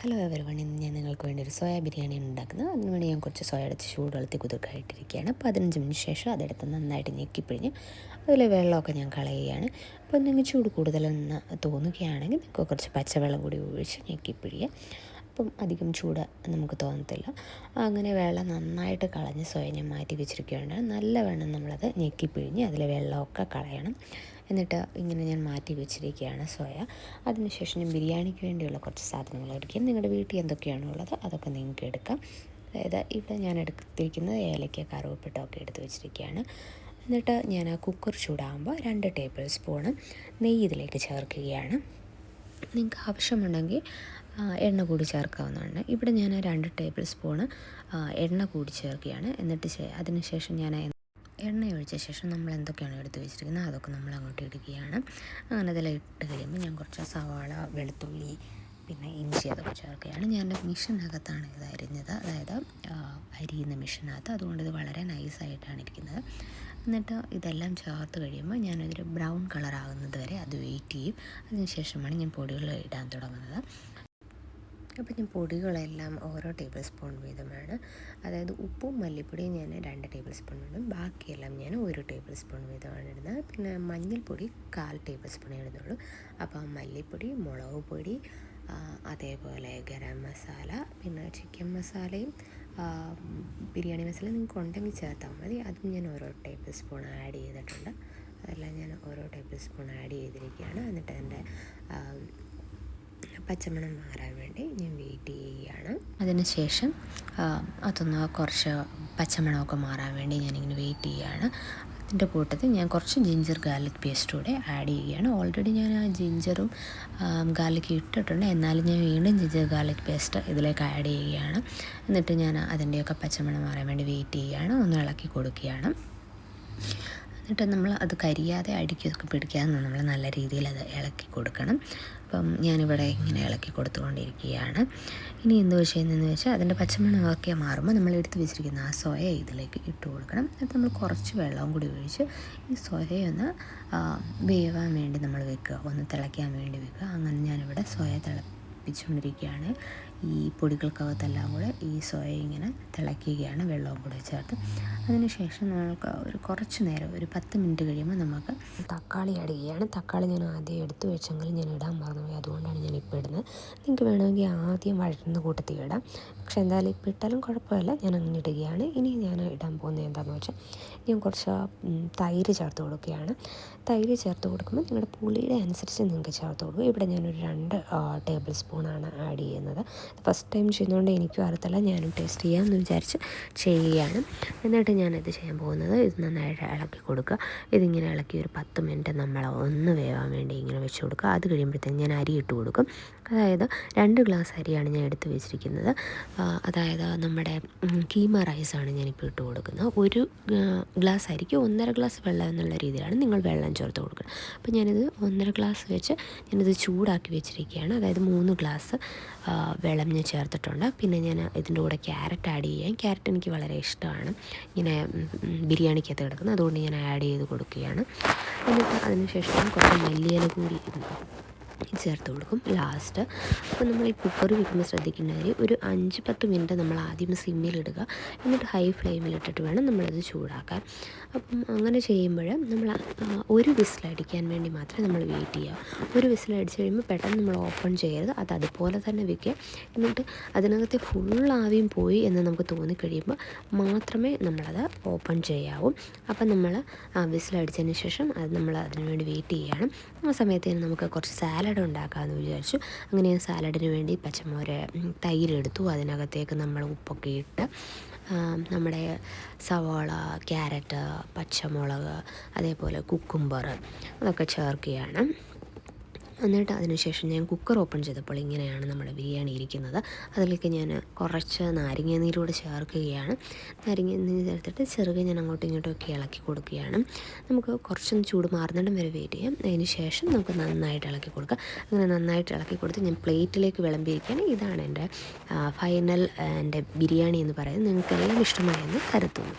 Hello everyone ഇന്ന് ഞാൻ നിങ്ങൾക്ക് വേണ്ടി ഒരു സോയ ബിരിയാണി ഉണ്ടാക്കുന്നത് അതിന് വേണ്ടി ഞാൻ കുറച്ച് സോയ ചൂട് ചൂടുവെള്ളത്തി കുതിർക്കായിട്ടിരിക്കുകയാണ് പതിനഞ്ച് മിനിറ്റ് ശേഷം അതെടുത്ത് നന്നായിട്ട് ഞെക്കിപ്പിഴിഞ്ഞ് അതിലെ വെള്ളമൊക്കെ ഞാൻ കളയുകയാണ്. അപ്പോൾ നിങ്ങൾക്ക് ചൂട് കൂടുതലെന്ന് തോന്നുകയാണെങ്കിൽ നിങ്ങൾക്ക് കുറച്ച് പച്ചവെള്ളം കൂടി ഒഴിച്ച് ഞെക്കിപ്പിഴിയുക. അപ്പം അധികം ചൂട് നമുക്ക് തോന്നത്തില്ല. അങ്ങനെ വെള്ളം നന്നായിട്ട് കളഞ്ഞ് സോയ ഞാൻ മാറ്റി വെച്ചിരിക്കുകയാണ്. നല്ല വേണം നമ്മളത് ഞെക്കിപ്പിഴിഞ്ഞ് അതിലെ വെള്ളമൊക്കെ കളയണം. എന്നിട്ട് ഇങ്ങനെ ഞാൻ മാറ്റി വെച്ചിരിക്കുകയാണ് സോയ. അതിനുശേഷം ഞാൻ ബിരിയാണിക്ക് വേണ്ടിയുള്ള കുറച്ച് സാധനങ്ങൾ എടുക്കുകയും നിങ്ങളുടെ വീട്ടിൽ എന്തൊക്കെയാണോ ഉള്ളത് അതൊക്കെ നിങ്ങൾക്ക് എടുക്കാം. അതായത് ഇവിടെ ഞാൻ എടുത്തിരിക്കുന്നത് ഏലക്ക കറുവപ്പട്ടമൊക്കെ എടുത്ത് വെച്ചിരിക്കുകയാണ്. എന്നിട്ട് ഞാൻ ആ കുക്കർ ചൂടാകുമ്പോൾ രണ്ട് ടേബിൾ സ്പൂണ് നെയ്യ് ഇതിലേക്ക് ചേർക്കുകയാണ്. നിങ്ങൾക്ക് ആവശ്യമുണ്ടെങ്കിൽ എണ്ണ കൂടി ചേർക്കാവുന്നതാണ്. ഇവിടെ ഞാൻ രണ്ട് ടേബിൾ സ്പൂണ് എണ്ണ കൂടി ചേർക്കുകയാണ്. എന്നിട്ട് അതിനുശേഷം ഞാൻ എണ്ണ ഒഴിച്ച ശേഷം നമ്മൾ എന്തൊക്കെയാണ് എടുത്ത് വെച്ചിരിക്കുന്നത്? അതൊക്കെ നമ്മൾ അങ്ങോട്ട് ഇടുകയാണ്. അങ്ങനെ അതെല്ലാം ഇട്ട് കഴിയുമ്പോൾ ഞാൻ കുറച്ച് സവാള വെളുത്തുള്ളി പിന്നെ ഇഞ്ചി അതൊക്കെ ചേർക്കുകയാണ്. ഞാൻ മിഷനകത്താണ് ഇത് അരിഞ്ഞത്. അതായത് അരിയുന്ന മിഷനകത്ത്. അതുകൊണ്ട് ഇത് വളരെ നൈസായിട്ടാണ് ഇരിക്കുന്നത്. എന്നിട്ട് ഇതെല്ലാം ചേർത്ത് കഴിയുമ്പോൾ ഞാനതൊരു ബ്രൗൺ കളറാകുന്നത് വരെ അത് വെയിറ്റ് ചെയ്യും. അതിനുശേഷമാണ് ഞാൻ പൊടികൾ ഇടാൻ തുടങ്ങുന്നത്. അപ്പോൾ ഞാൻ പൊടികളെല്ലാം ഓരോ ടേബിൾ സ്പൂൺ വീതമാണ്. അതായത് ഉപ്പും മല്ലിപ്പൊടിയും ഞാൻ രണ്ട് ടേബിൾ സ്പൂൺ ഇടും. ബാക്കിയെല്ലാം ഞാൻ ഒരു ടേബിൾ സ്പൂൺ വീതമാണ് ഇടുന്നത്. പിന്നെ മഞ്ഞൾപ്പൊടി കാൽ ടേബിൾ സ്പൂണേ ഇടുന്നുള്ളൂ. അപ്പോൾ മല്ലിപ്പൊടി മുളക് പൊടി അതേപോലെ ഗരം മസാല പിന്നെ ചിക്കൻ മസാലയും ബിരിയാണി മസാല നിങ്ങൾക്ക് ഉണ്ടെങ്കിൽ ചേർത്താൽ മതി. അതും ഞാൻ ഓരോ ടേബിൾ സ്പൂൺ ആഡ് ചെയ്തിട്ടുണ്ട്. അതെല്ലാം ഞാൻ ഓരോ ടേബിൾ സ്പൂൺ ആഡ് ചെയ്തിരിക്കുകയാണ്. എന്നിട്ട് അതിന്റെ പച്ചമണം മാറാൻ വേണ്ടി ഞാൻ വെയിറ്റ് ചെയ്യുകയാണ്. അതിനുശേഷം അതൊന്ന് കുറച്ച് പച്ചമണമൊക്കെ മാറാൻ വേണ്ടി ഞാനിങ്ങനെ വെയിറ്റ് ചെയ്യുകയാണ്. അതിന്റെ കൂട്ടത്തിൽ ഞാൻ കുറച്ച് ജിഞ്ചർ ഗാർലിക് പേസ്റ്റ് കൂടെ ആഡ് ചെയ്യുകയാണ്. ഓൾറെഡി ഞാൻ ആ ജിഞ്ചറും ഗാർലിക് ഇട്ടിട്ടുണ്ട്. എന്നാലും ഞാൻ വീണ്ടും ജിഞ്ചർ ഗാർലിക് പേസ്റ്റ് ഇതിലേക്ക് ആഡ് ചെയ്യുകയാണ്. എന്നിട്ട് ഞാൻ അതിന്റെയൊക്കെ പച്ചമണം മാറാൻ വേണ്ടി വെയിറ്റ് ചെയ്യുകയാണ്. ഒന്ന് ഇളക്കി കൊടുക്കുകയാണ്. എന്നിട്ട് നമ്മൾ അത് കരിയാതെ അടിക്കൊക്കെ പിടിക്കാതെ നമ്മൾ നല്ല രീതിയിൽ അത് ഇളക്കി കൊടുക്കണം. അപ്പം ഞാനിവിടെ ഇങ്ങനെ ഇളക്കി കൊടുത്തുകൊണ്ടിരിക്കുകയാണ്. ഇനി എന്ത് ചെയ്യുന്നതെന്ന് വെച്ചാൽ അതിന്റെ പച്ചമണമൊക്കെ മാറുമ്പോൾ നമ്മൾ എടുത്ത് വെച്ചിരിക്കുന്ന ആ സോയ ഇതിലേക്ക് ഇട്ട് കൊടുക്കണം. എന്നിട്ട് നമ്മൾ കുറച്ച് വെള്ളവും കൂടി ഒഴിച്ച് ഈ സോയയൊന്ന് വേവാൻ വേണ്ടി നമ്മൾ വെക്കുക. ഒന്ന് തിളയ്ക്കാൻ വേണ്ടി വെക്കുക. അങ്ങനെ ഞാനിവിടെ സോയ തിളപ്പിച്ചുകൊണ്ടിരിക്കുകയാണ്. ഈ പൊടികൾക്കകത്തെല്ലാം കൂടെ ഈ സോയ ഇങ്ങനെ തിളയ്ക്കുകയാണ് വെള്ളവും കൂടെ ചേർത്ത്. അതിനുശേഷം നമ്മൾക്ക് ഒരു കുറച്ച് നേരം ഒരു പത്ത് മിനിറ്റ് കഴിയുമ്പോൾ നമുക്ക് തക്കാളി അടിക്കുകയാണ് തക്കാളി ഞാൻ ആദ്യം എടുത്തു വെച്ചെങ്കിൽ ഞാൻ ഇടാൻ മറന്നുപോയി. അതുകൊണ്ടാണ് ഞാൻ ഇടുന്നത് നിങ്ങൾക്ക് വേണമെങ്കിൽ ആദ്യം വഴറ്റുന്ന കൂട്ടത്തിൽ ഇടാം. പക്ഷേ എന്തായാലും ഇപ്പോൾ ഇട്ടാലും കുഴപ്പമില്ല. ഞാൻ അങ്ങനെ ഇടുകയാണ്. ഇനി ഞാൻ ഇടാൻ പോകുന്നത് എന്താണെന്ന് വെച്ചാൽ ഞാൻ കുറച്ച് തൈര് ചേർത്ത് കൊടുക്കുകയാണ്. തൈര് ചേർത്ത് കൊടുക്കുമ്പോൾ നിങ്ങളുടെ പുളിയുടെ അനുസരിച്ച് നിങ്ങൾക്ക് ചേർത്ത് കൊടുക്കും. ഇവിടെ ഞാനൊരു രണ്ട് ടേബിൾ സ്പൂണാണ് ആഡ് ചെയ്യുന്നത്. ഫസ്റ്റ് ടൈം ചെയ്യുന്നതുകൊണ്ട് എനിക്കും അറിയത്തില്ല. ഞാനും ടേസ്റ്റ് ചെയ്യാമെന്ന് വിചാരിച്ച് ചെയ്യുകയാണ്. എന്നിട്ട് ഞാനിത് ചെയ്യാൻ പോകുന്നത് ഇത് നന്നായിട്ട് ഇളക്കി കൊടുക്കുക. ഇതിങ്ങനെ ഇളക്കി ഒരു പത്ത് മിനിറ്റ് നമ്മൾ ഒന്ന് വേവാൻ വേണ്ടി ഇങ്ങനെ വെച്ച് കൊടുക്കുക. അത് കഴിയുമ്പോഴത്തേക്കും ഞാൻ അരി ഇട്ട് കൊടുക്കും. അതായത് രണ്ട് ഗ്ലാസ് അരിയാണ് ഞാൻ എടുത്ത് വെച്ചിരിക്കുന്നത്. അതായത് നമ്മുടെ കീമ റൈസാണ് ഞാനിപ്പോൾ ഇട്ട് കൊടുക്കുന്നത്. ഒരു ഗ്ലാസ് അരിക്ക് ഒന്നര ഗ്ലാസ് വെള്ളം എന്നുള്ള രീതിയിലാണ് നിങ്ങൾ വെള്ളം ചേർത്ത് കൊടുക്കുന്നത് അപ്പോൾ ഞാനിത് ഒന്നര ഗ്ലാസ് വെച്ച് ഞാനിത് ചൂടാക്കി വെച്ചിരിക്കുകയാണ്. അതായത് മൂന്ന് ഗ്ലാസ് വെള്ളം ഞാൻ ചേർത്തിട്ടുണ്ട്. പിന്നെ ഞാൻ ഇതിന്റെ കൂടെ ക്യാരറ്റ് ആഡ് ചെയ്യാം. ക്യാരറ്റ് എനിക്ക് വളരെ ഇഷ്ടമാണ്. ഇങ്ങനെ ബിരിയാണിക്കകത്ത് കിടക്കുന്നത്. അതുകൊണ്ട് ഞാൻ ആഡ് ചെയ്ത് കൊടുക്കുകയാണ്. എന്നിട്ട് അതിനുശേഷം കുറച്ച് മല്ലിയില കൂടി ചേർത്ത് കൊടുക്കും ലാസ്റ്റ്. അപ്പോൾ നമ്മൾ ഈ കുക്കർ വെക്കുമ്പോൾ ശ്രദ്ധിക്കേണ്ട കാര്യം ഒരു അഞ്ച് പത്ത് മിനിറ്റ് നമ്മൾ ആദ്യം സിമ്മിലിടുക എന്നിട്ട് ഹൈ ഫ്ലെയിമിലിട്ടിട്ട് വേണം നമ്മളത് ചൂടാക്കാൻ. അപ്പം അങ്ങനെ ചെയ്യുമ്പോൾ നമ്മൾ ഒരു വിസിലടിക്കാൻ വേണ്ടി മാത്രമേ നമ്മൾ വെയിറ്റ് ചെയ്യുക. ഒരു വിസിലടിച്ച് കഴിയുമ്പോൾ പെട്ടെന്ന് നമ്മൾ ഓപ്പൺ ചെയ്യരുത്. അത് അതുപോലെ തന്നെ വെക്കുക. എന്നിട്ട് അതിനകത്ത് ഫുൾ ആവിയും പോയി എന്ന് നമുക്ക് തോന്നിക്കഴിയുമ്പോൾ മാത്രമേ നമ്മളത് ഓപ്പൺ ചെയ്യാവൂ. അപ്പം നമ്മൾ വിസിലടിച്ചതിന് ശേഷം അത് നമ്മൾ അതിനുവേണ്ടി വെയിറ്റ് ചെയ്യുകയാണ്. ആ സമയത്ത് നമുക്ക് കുറച്ച് സാലഡ് ഉണ്ടാക്കാമെന്ന് വിചാരിച്ചു. അങ്ങനെ ഞാൻ സാലഡിന് വേണ്ടി പച്ചമോര തൈരെടുത്തു. അതിനകത്തേക്ക് നമ്മൾ ഉപ്പൊക്കെ ഇട്ട് നമ്മുടെ സവാള ക്യാരറ്റ് പച്ചമുളക് അതേപോലെ കുക്കുംബർ അതൊക്കെ ചേർക്കുകയാണ്. എന്നിട്ട് അതിനുശേഷം ഞാൻ കുക്കർ ഓപ്പൺ ചെയ്തപ്പോൾ ഇങ്ങനെയാണ് നമ്മുടെ ബിരിയാണി ഇരിക്കുന്നത്. അതിലേക്ക് ഞാൻ കുറച്ച് നാരങ്ങ നീരൂടെ ചേർക്കുകയാണ്. നാരങ്ങ നീര് ചേർത്തിട്ട് ചെറുകെ ഞാൻ അങ്ങോട്ടും ഇങ്ങോട്ടും ഒക്കെ ഇളക്കി കൊടുക്കുകയാണ്. നമുക്ക് കുറച്ചൊന്ന് ചൂട് മാറുന്നിടം വരെ വെയിറ്റ് ചെയ്യാം. അതിന് ശേഷം നമുക്ക് നന്നായിട്ട് ഇളക്കി കൊടുക്കാം. അങ്ങനെ നന്നായിട്ട് ഇളക്കി കൊടുത്ത് ഞാൻ പ്ലേറ്റിലേക്ക് വിളമ്പിയിരിക്കുകയാണ്. ഇതാണ് എന്റെ ഫൈനൽ എന്റെ ബിരിയാണി എന്ന് പറയുന്നത്. നിങ്ങൾക്കെല്ലാം ഇഷ്ടമായെന്ന് കരുതുന്നു.